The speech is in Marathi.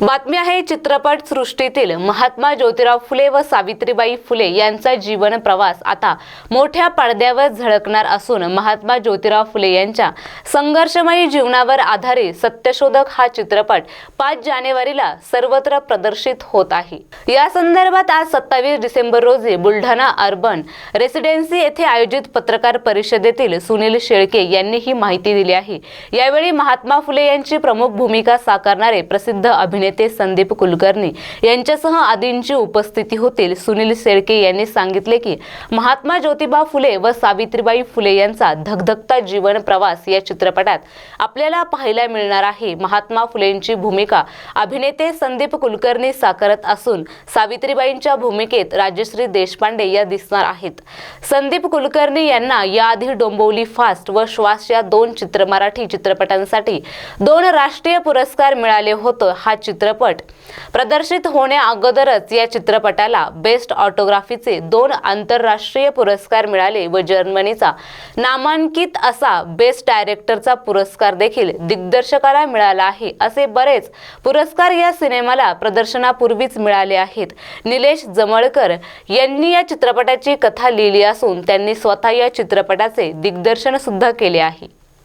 बातमी आहे चित्रपट सृष्टीतील महात्मा ज्योतिराव फुले व सावित्रीबाई फुले यांचा जीवन प्रवास. आता मोठ्या पडद्यावर झळकणार असून महात्मा ज्योतिराव फुले यांच्या संघर्षमयी जीवनावर आधारित सत्यशोधक हा चित्रपट पाच जानेवारीला सर्वत्र प्रदर्शित होत आहे. या संदर्भात आज सत्तावीस डिसेंबर रोजी बुलढाणा अर्बन रेसिडेन्सी येथे आयोजित पत्रकार परिषदेतील सुनील शेळके यांनी ही माहिती दिली आहे. यावेळी महात्मा फुले यांची प्रमुख भूमिका साकारणारे प्रसिद्ध अभिनेते संदीप कुलकर्णी यांच्यासह आदींची उपस्थिती होतील. सुनील शेळके यांनी सांगितले की महात्मा ज्योतिबा फुले व सावित्रीबाई फुले यांचा धगधगता जीवन प्रवास या चित्रपटात आपल्याला पाहायला मिळणार आहे. महात्मा फुलेंची भूमिका अभिनेते संदीप कुलकर्णी साकारत असून सावित्रीबाईंच्या भूमिकेत राजश्री देशपांडे या दिसणार आहेत. संदीप कुलकर्णी यांना याआधी डोंबवली फास्ट व श्वास या दोन चित्र मराठी चित्रपटांसाठी दोन राष्ट्रीय पुरस्कार मिळाले होतं. हा चित्रपट प्रदर्शित होण्या अगोदरच या चित्रपटाला बेस्ट ऑटोग्राफीचे दोन आंतरराष्ट्रीय पुरस्कार मिळाले व जर्मनीचा नामांकित असा बेस्ट डायरेक्टरचा पुरस्कार देखील दिग्दर्शकाला मिळाला आहे. असे बरेच पुरस्कार या सिनेमाला प्रदर्शनापूर्वीच मिळाले आहेत. निलेश जमळकर यांनी या चित्रपटाची कथा लिहिली असून त्यांनी स्वतः या चित्रपटाचे दिग्दर्शन सुद्धा केले आहे.